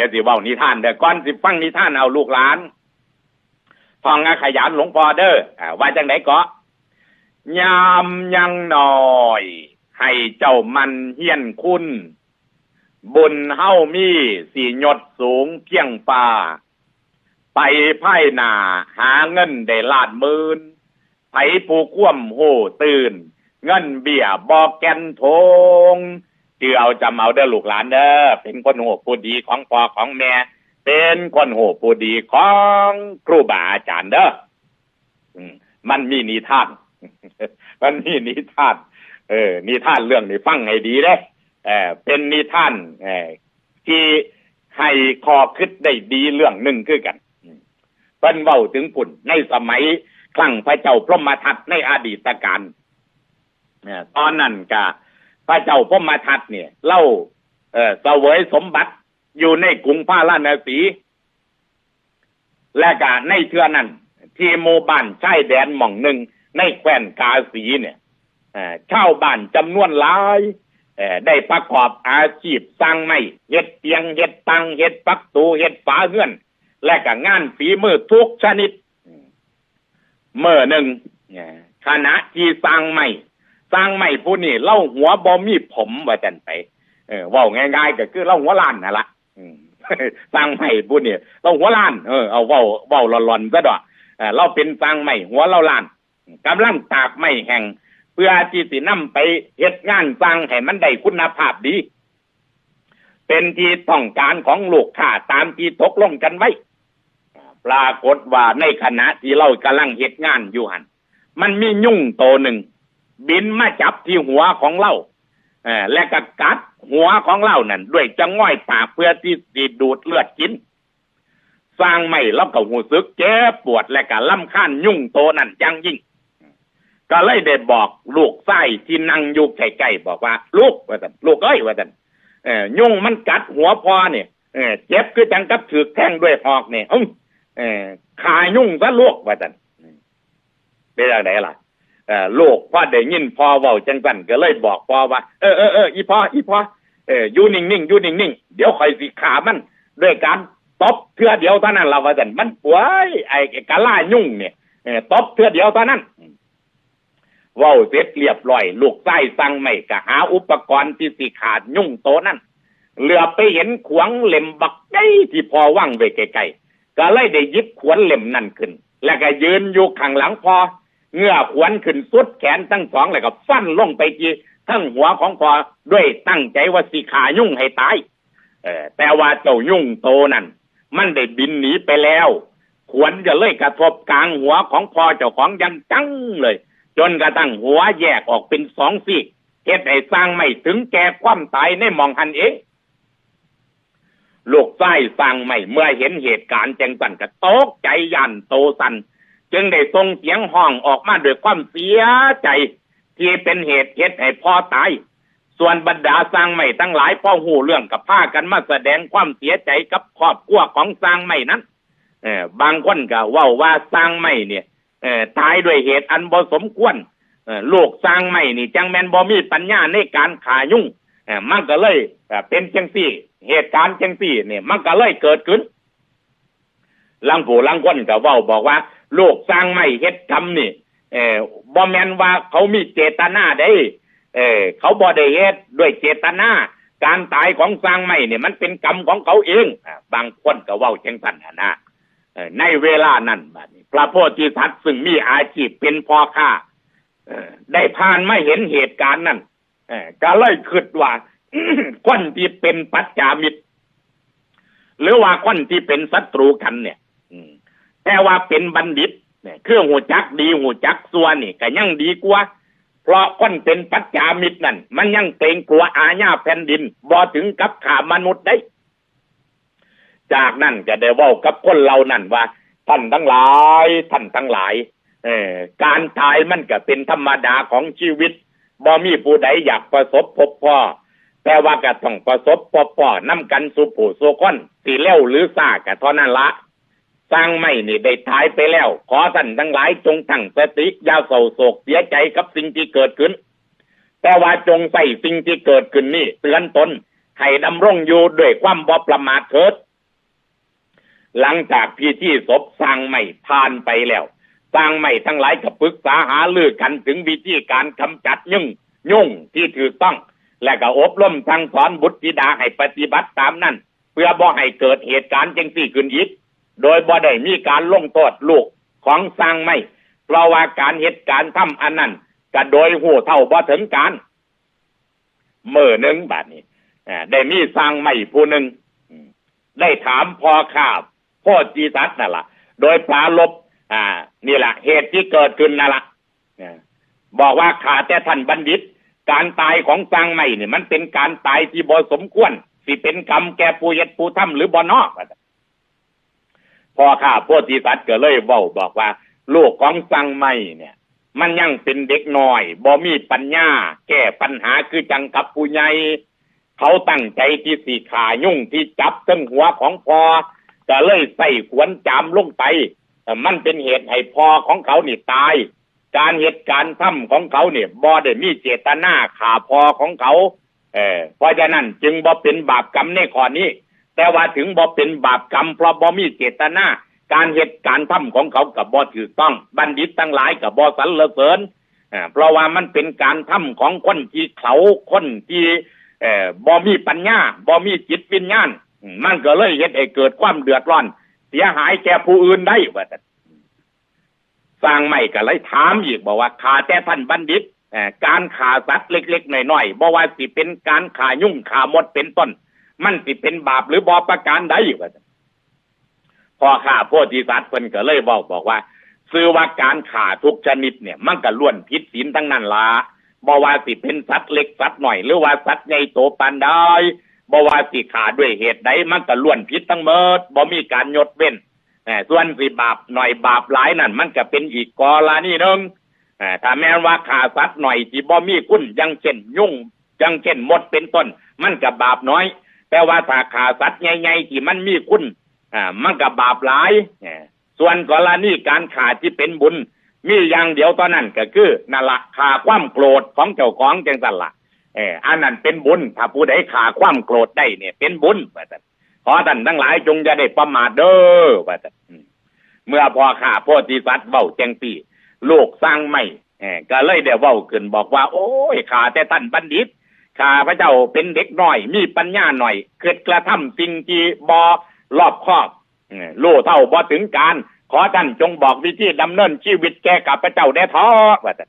ดี๋ยวสิว้านิทานเด้อก่อนสิฟังนิทานเอาลูกหลานฟังอาขยันหลวงพ่อเด้ออว่าจังไดก็ยามยังหน้อย ให้เจ้ามันเฮียนคุณ บุญเฮามีสียศสูงเพียงฟ้าไปไพ่หนาหาเงินได้ลาดหมื่นไผผู้คว่ำโหตื่น เงินเบี้ยบอกแกนทง จือเอาจำเอาเด้อลูกหลานเด้อเป็นคนโหผู้ดีของพ่อของแม่ เป็นคนโหผู้ดีของครูบาอาจารย์เด้อมันมีนิทาน มันมีนิทาน เออ นิทานเรื่องนี้ฟังให้ดีเด้เออเป็นนิทานเออที่ให้คอคิดได้ดีเรื่องหนึ่งคือกันเพิ่นเว้าถึงปุ่นในสมัยครั้งพระเจ้าพรหมทัตในอดีตการเอ่อตอนนั้นกะ พระเจ้าพรหมทัตเนี่ยเล่าเออเสวยสมบัติอยู่ในกรุงพาราณสี และกะในเทือนั้น ที่หมู่บ้านชายแดนหม่องหนึ่งในแคว้นกาสีเนี่ยเอ่าบ้านจำนวนหลายได้ประกอบอาชีพสร้างไม้เฮ็ดเตียงเฮ็ดตังเฮ็ดปักตูเฮ็ดฝาเฮือน และก็งานฝีมือทุกชนิด เมื่อหนึ่งคณะที่สร้างไม้ สร้างไม้ผู้นี้เล่าหัวบ่มีผมว่าจันไป เออว่าง่ายๆก็คือเล่าหัวล้านนั่นละสร้างไม้ผู้นี้เล่าหัวล้านเออเอาเว้าเว้าหลอนๆซะดอกเออเราเป็นสร้างไม้หัวเราล้านกำลังตากไม้แห้งเพื่อที่สินำไปเฮ็ดงานสร้างให้มันได้คุณภาพดี เป็นที่ต้องการของลูกค้าตามที่ตกลงกันไว้ปรากฏว่าในขณะที่เรากำลังเฮ็ดงานอยู่หันมันมียุ่งโตหนึ่ง บินมาจับที่หัวของเราเออและก็กัดหัวของเรานั่นด้วยจะง่อยปากเพื่อที่จะดูดเลือดกิน สร้างไม่แล้วก็หูซึกเจ็บปวดและก็ล่ำค้านยุ่งโตนั่นยังยิ่ง ก็เลยได้บอกลูกไส้ที่นั่งอยู่ใกล้ๆบอกว่า ลูกว่าสันลูกเอ้ยว่าสันเออยุ่งมันกัดหัวพอเนี่ยเอเจ็บคือจังกับถือแท่งด้วยหอกเนี่ยอ้อเออขายุ่งซะลูกว่าสันเป็นอะไรล่ะ เออลูกพ่อได้ยินพ่อเว้าจังสันก็เลยบอกพ่อว่า เออเออเอออีพ่ออีพ่อเอออยู่นิ่งๆอยู่นิ่งๆเดี๋ยวคอยสิขามันด้วยการตบเทือเดียวเท่านั้นละว่าสันมันป่วยไอ้กะล่ายุ่งเนี่ยเออตบเทือเดียวเท่านั้นเว้าเสร็จเรียบร้อย ลูกไส้สั่งไม่ก็หาอุปกรณ์ที่สิขาดยุ่งโตนั่นเหลือไปเห็นขวงเหล่มบักใกล้ที่พอว่างไว้ไกลๆก็เลยได้ยิบขวนเหล่มนั่นขึ้น แล้วก็ยืนอยู่ข้างหลังพอ เงื้อขวนขึ้นสุดแขนทั้งสองแล้วก็ฟันลงไปที่ทั้งหัวของพอด้วยตั้งใจว่าสิขายุ่งให้ตายเออแต่ว่าเจ้ายุ่งโตนั่นมันได้บินหนีไปแล้ว ขวนจะเลยกระทบกลางหัวของพอเจ้าของยังจังเลย จนกระทั่งหัวแยกออกเป็นสองซีกเฮ็ดให้สร้างไม่ถึงแก่ความตายในมองหันเองลูกไส้สร้างไม่เมื่อเห็นเหตุการณ์จังสันก็ตกใจยันโตสัน จึงได้ส่งเสียงห้องออกมาด้วยความเสียใจ ที่เป็นเหตุเฮ็ดให้พ่อตาย ส่วนบรรดาสร้างไม่ทั้งหลายพ่อหูเรื่องกับผ้ากันมาแสดงความเสียใจกับครอบครัวของสร้างไม่นั้นเออบางคนก็ว่าว่าสร้างไม่เนี่ยเออตายด้วยเหตุอันบ่สมควรเออโลกสร้างไม่นี่จังแมนบ่มีปัญญาในการขายุ่งเออมันก็เลยเป็นจังซี่เหตุการณ์จังซี่เนี่ยมันก็เลยเกิดขึ้นลังผู้ลังคนก็ว้าบอกว่า โลกสร้างไม่เฮ็ดกรรมนี่เออบ่แมนว่าเขามีเจตนาได้เออเขาบ่ได้เฮ็ดด้วยเจตนาการตายของสร้างไม่เนี่ยมันเป็นกรรมของเขาเองบางคนก็เว้าจังซั่นน่ะนะในเวลานั้นบัดนี้พระโพธิสัตว์ซึ่งมีอาชีพเป็นพ่อค้าได้ผ่านมาเห็นเหตุการณ์นั้นก็เลยคิดว่าคนที่เป็นปัจจามิตร หรือว่าคนที่เป็นศัตรูกันเนี่ย แต่ว่าเป็นบัณฑิตเนี่ยคือหูจักดีหูจักซัวนี่ก็ยังดีกว่า เพราะคนเป็นปัจจามิตรนั่นมันยังเกรงกลัวอาญาแผ่นดินบ่ถึงกับขามนุษย์ได้ จากนั้นจะได้ว้ากับคนเหล่านั้นว่า ท่านทั้งหลายท่านทั้งหลาย เออการตายมันก็เป็นธรรมดาของชีวิตบ่มีผู้ใดอยากประสบพบพ่อแต่ว่าก็ต้องประสบพบพ่อนำกันสู่ผู้สู่คนสิเร็วหรือซ่าก็เท่านั้นละ สร้างไม่นี่ได้ตายไปแล้ว ขอท่านทั้งหลายจงตั้งสติย่าเศร้าโศกเสียใจกับสิ่งที่เกิดขึ้น แต่ว่าจงใส่สิ่งที่เกิดขึ้นนี่เตือนตนให้ดำรงอยู่ด้วยความบ่ประมาทเถิด หลังจากพิธีศพสร้างไม่ผ่านไปแล้วสร้างไม่ทั้งหลายก็ปรึกษาหารือกันถึงวิธีการกำจัดยุ่งยุ่งที่ถูกต้อง และก็อบรมสั่งสอนบุตรธิดาให้ปฏิบัติตามนั้น เพื่อบ่ให้เกิดเหตุการณ์จังสี่ขึ้นอีก โดยบ่ได้มีการลงโทษลูกของสร้างไม่ เพราะว่าการเหตุการณ์ทำอันนั้นก็โดยหูเท่าบ่ถึงการเมื่อหนึ่งบาทนี้อ่าได้มีสร้างไม่ผู้หนึ่งได้ถามพอข้าพ่อจีสัตนั่นละโดยปลาลบ อ่า นี่แหละเหตุที่เกิดขึ้นนั่นละอ่าบอกว่าขาแต่ท่านบัณฑิต การตายของสร้างไม่เนี่ยมันเป็นการตายที่บ่สมควรสิเป็นกรรมแก่ผู้เฮ็ดผู้ทำหรือบ่นอกว่าซั่น พ่อข้าโพธิสัตว์ก็เลยเว้าบอกว่า ลูกของสร้างไม่เนี่ย มันยังเป็นเด็กน้อยบ่มีปัญญา แก้ปัญหาคือจังกับผู้ใหญ่เขาตั้งใจที่สีขายุ่งที่จับทั้งหัวของพอก็เลยใส่ขวนจามลงไปแต่มันเป็นเหตุให้พอของเขานี่ตาย การเหตุการณ์ทำของเขาเนี่ยบ่ได้มีเจตนาข่าพอของเขา เออเพราะฉะนั้นจึงบ่เป็นบาปกรรมในข้อนี้ แต่ว่าถึงบ่เป็นบาปกรรมเพราะบ่มีเจตนาการเหตุการณ์ทำของเขากับบ่ถูกต้อง บัณฑิตทั้งหลายกับบ่สรรเสริญเพราะว่ามันเป็นการทำของคนที่เขาคนที่เอ่อบ่มีปัญญาบ่มีจิตวิญญาณมันก็เลยเฮ็ดให้เกิดความเดือดร้อน เสียหายแก่ผู้อื่นได้ว่าสร้างไม่ก็เลยถามอีกบอกว่าขาแต่ท่านบัณฑิตการขาสัตว์เล็กๆหน่อยๆบ่ว่าสิเป็นการขายุ่งขามดเป็นต้น มันสิเป็นบาปหรือบ่ประการใดว่าซั่นพอข้าโพธิสัตว์เพิ่นก็เลยบอกบอกว่า ซื้อว่าการขาทุกชนิดเนี่ย มันก็ล้วนผิดศีลทั้งนั้นละบ่ว่าสิเป็นสัตว์เล็กสัตว์หน่อย หรือว่าสัตว์ใหญ่โตปานใดบ่ว่าสิขาด้วยเหตุใดมันก็ล้วนผิดทั้งหมดบ่มีการยดเว้นเอ่ส่วนสิบาปหน่อยบาปหลายนั่น มันก็เป็นอีกกรณีหนึงเอ่อถ้าแม้ว่าขาสัตว์หน่อยที่บ่มีคุณอยังเช่นยุ่งยังเช่นมดเป็นต้น มันก็บาปน้อย แต่ว่าถ้าขาสัตว์ใหญ่ๆที่มันมีคุณอ่ามันก็บาปหลายส่วนกรณีการขาที่เป็นบุญ มีอย่างเดียวตอนนั้นก็คือนั่นละขาความโกรธของเจ้าของจังสันละเอออันนั้นเป็นบุญ ถ้าผู้ใดขาความโกรธได้เนี่ย เป็นบุญว่าแต่ขอท่านทั้งหลายจงอย่าได้ประมาทเด้อว่าแต่เมื่อพอขาโพธิสัตว์เบ้าแจงปีลูกสร้างไม่เออก็เลยได้เว้าขึ้นบอกว่า โอ้ยขาแต่ท่านบัณฑิต ข้าพระเจ้าเป็นเด็กน้อย มีปัญญาหน่อย เกิดกระทำสิ่งที่บอรอบครอบเออรู้เท่าบ่ถึงการ ขอท่านจงบอกวิธีดำเนินชีวิตแก่ข้าพระเจ้าได้ท้อว่าแต่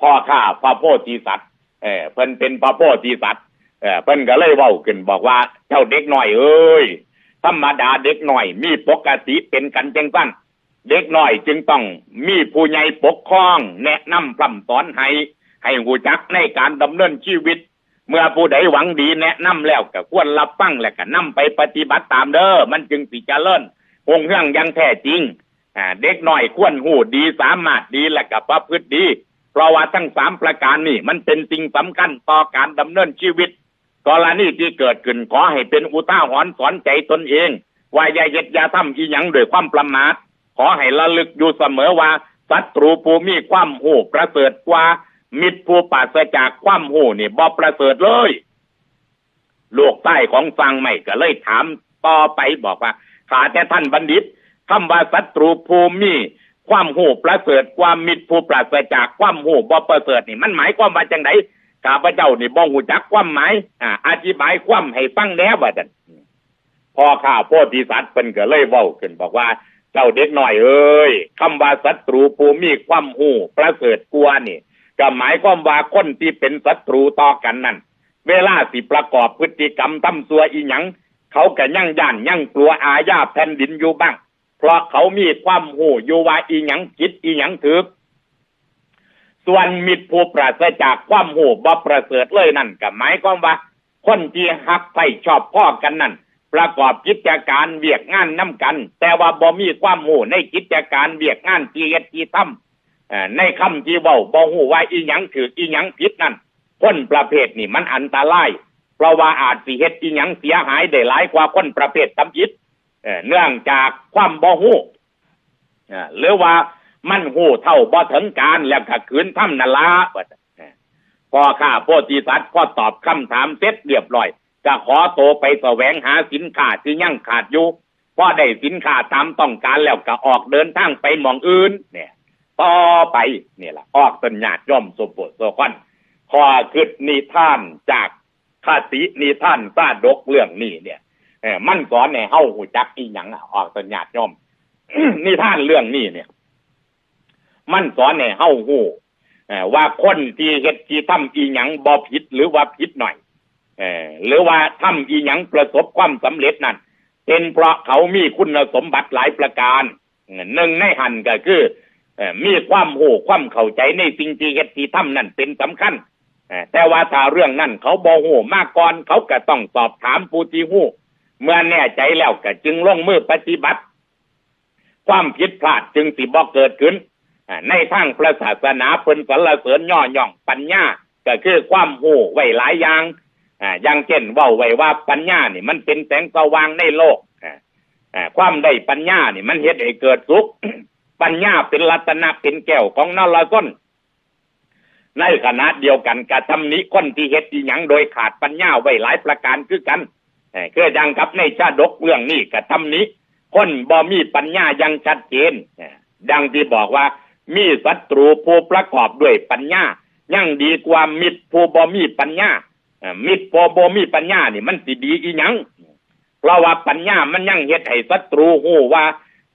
พ่อข้าพระโพธิสัตว์เออเพิ่นเป็นพระโพธิสัตว์เออเพิ่นก็เลยเว้าขึ้นบอกว่าเจ้าเด็กน้อยเอ้ยธรรมดาเด็กน้อย มีปกติเป็นกันจังสั้นเด็กน้อยจึงต้องมีผู้ใหญ่ปกครอง แนะนำพร่ำสอนให้ ให้หูจักในการดำเนินชีวิต เมื่อผู้ใดหวังดีแนะนำแล้วก็ควรรับฟังและก็นำไปปฏิบัติตามเด้อมันจึงสิเจริญคงเรื่องยังแท้จริงอ่าเด็กน้อยควรหูดีสามารถดีและก็ประพฤติดี เพราะว่าทั้งสามประการนี่ มันเป็นสิ่งสำคัญต่อการดำเนินชีวิตกรณีที่เกิดขึ้นขอให้เป็นอุทาหรณ์สอนใจตนเอง ว่าอย่าเยียดยาทำอีหยังด้วยความประมาทขอให้ระลึกอยู่เสมอว่าศัตรูผู้มีความหูประเสริฐกว่า มิตรผู้ปราศจากความหูนี่บ่ประเสริฐเลยลูกใต้ของฟังไม่ก็เลยถามต่อไปบอกว่าข้าแต่ท่านบัณฑิตคำว่าศัตรูผู้มีความหูประเสริฐกว่ามิตรผู้ปราศจากความหูบ่ประเสริฐนี่มันหมายความว่าจังไดข้าพเจ้านี่บ่หูจักความหมายอ่าอธิบายความให้ฟังแหน่ว่าจังพอข้าโพธิสัตว์เพิ่นก็เลยเว้าขึ้นบอกว่าเจ้าเด็กหน้อยเอ้ยคำว่าศัตรูผู้มีความหูประเสริฐกว่านี่ ก็หมายความว่าคนที่เป็นศัตรูต่อกันนั่นเวลาสิประกอบพฤติกรรมทำซัวอีหยังเขาก็ยั่งย่านยั่งกลัวอาญาแผ่นดินอยู่บ้าง เพราะเขามีความหูอยู่ว่าอีหยังคิดอีหยังถึกส่วนมิตรผู้ปราศจากความหูบ่ประเสริฐเลยนั่นก็หมายความว่า คนที่ฮักใครชอบพ่อกันนั่นประกอบกิจการเวียกงานน้ำกัน แต่ว่าบ่มีความหูในกิจการเวียกงานที่เฮ็ดที่ทำเอ่อ ในคำที่เว้าบ่ฮู้ว่าอีหยังถืออีหยังผิดนั่นคนประเภทนี่มันอันตรายเพราะว่าอาจสิเฮ็ดอีหยังเสียหายได้หลายกว่าคนประเภททำผิดเนื่องจากความบ่ฮู้หรือว่ามันฮู้เท่าบ่ถึงการแล้วก็ขืนทำนั่นลาซั่นเอ่อพอข้าโพธิสัตว์พอตอบคำถามเสร็จเรียบร้อยก็ขอโตไปแสวงหาสินค้าที่ยังขาดอยู่พอได้สินค้าตามต้องการแล้วก็ออกเดินทางไปมองอื่น เนี่ย ต่อไปเนี่ยล่ะออกสัญญาตย่อมสมบูรณ์โซคอนขอคิดนิท่านจากคตินิท่านซาดกเรื่องนี้เนี่ยเออมันสอนในเฮาหูจักอีหยังออกสัญญาตย่อมนิท่านเรื่องนี้เนี่ย มันสอนในเฮาหูว่าคนที่เฮ็ดที่ทำอีหยังบ่ผิดหรือว่าผิดหน่อยเออหรือว่าทำอีหยังประสบความสำเร็จนั่นเป็นเพราะเขามีคุณสมบัติหลายประการหนึ่งในหันก็คือ มีความโหความเข้าใจในสิ่งที่เฮ็ดที่ทำนั่นเป็นสำคัญแต่ว่าถ้าเรื่องนั้นเขาบ่โหมาก่อนเขาก็ต้องสอบถามผู้ที่หูเมื่อแน่ใจแล้วก็จึงลงมือปฏิบัติ ความผิดพลาดจึงสิบ่เกิดขึ้น ในทางพระศาสนาเพิ่นสรรเสริญย่อย่องปัญญาก็คือความโหไว้หลายอย่างอย่างเช่นว่าไว้ว่าปัญญานี่มันเป็นแสงสว่างในโลกความได้ปัญญานี่มันเฮ็ดให้เกิดสุข ปัญญาเป็นรัตนะเป็นแก้วของนรก้นในขณะเดียวกันกระทำนี้นที่เฮ็ดอีหยังโดยขาดปัญญาไว้หลายประการคือกันเคืออย่างกับในชาดกเรื่องนี้กระทำนี้นบ่มีปัญญายังชัดเจนดังที่บอกว่ามีศัตรูผู้ประกอบด้วยปัญญายังดีกว่ามิตรผู้บ่มีปัญญามิตรพอบ่มีปัญญานี่มันสิดีอีหยังเพราะว่าปัญญามันยังเฮ็ดให้ศัตรูฮู้ว่า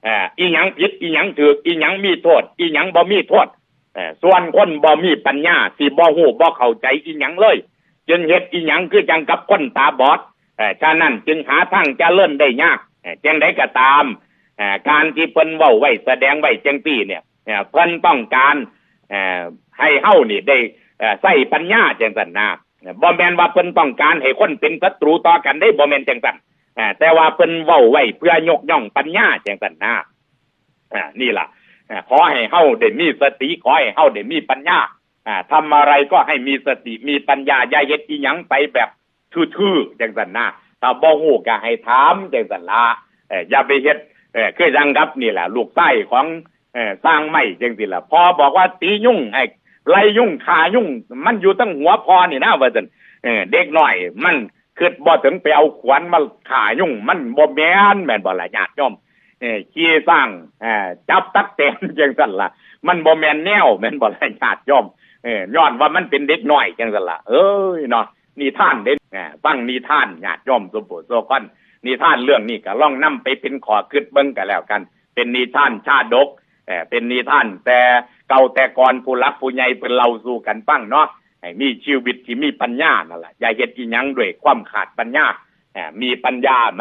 อ่ออีหยังผิดอีหยังถูกอีหยังมีโทษ อีหยังบ่มีโทษอ่อส่วนคนบ่มีปัญญาสิบ่ฮู้บ่เข้าใจอีหยังเลยจึงเฮ็ดอีหยังคือจังกับคนตาบอดอ่อฉะนั้นจึงหาทางจะเจริญได้ยากจังได้ก็ตามอ่อการที่เพิ่นเว้าไว้แสดงไว้จังซี่เนี่ยเพิ่นต้องการอ่อให้เฮานี่ได้ใส่ปัญญาจังซั่นนะบ่แม่นว่าเพิ่นต้องการให้คนเป็นศัตรูต่อกันได้บ่แม่นจังซั่น อ่าแต่ว่าเพิ่นเว้าไว้เพื่อยกย่องปัญญาจังซั่นนะอ่านี่ล่ะอ่าขอให้เฮาได้มีสติขอให้เฮาได้มีปัญญาอ่าทำอะไรก็ให้มีสติมีปัญญาอย่าเฮ็ดอีหยังไปแบบทื่อๆจังซั่นนะถ้าบ่ฮู้ก็ให้ถามจังซั่นล่ะเอออย่าไปเฮ็ดเออคือจังกับนี่แหละลูกใต้ของเออสร้างไม้จังซี่ล่ะพอบอกว่าตียุ่งไอ้ไล่ยุ่งขายุ่ง มันอยู่ตั้งหัวพอนี่นะว่าซั่นเออเด็กหน้อยมัน คิดบ่ถึงไปเอาขวานมาข่ายุ่ง มันบ่แม่นแม่นบ่ละญาติโยมเออขี้สร้างเอ่อจับตักแตนจังซั่นล่ะมันบ่แม่นแนวแม่นบ่ละญาติโยมเออย้อนว่ามันเป็นเด็กน้อยจังซั่นล่ะเอ้ยเนาะนิทานเด็กเออฟังนิทานญาติโยมสมบูรณ์โซกอนนิทานเรื่องนี้ก็ลองนํไปเป็นขอคิดเบิ่งกันแล้วกัน เป็นนิทานชาดกเออเป็นนิทานแต่เก่าแต่ก่อนผู้หลักผู้ใหญ่เพิ่นเล่าสู่กันฟังเนาะ ให้มีชีวิตที่มีปัญญานั่นแหละอย่าเห็ดอีหยังด้วยความขาดปัญญาเอ่มีปัญญา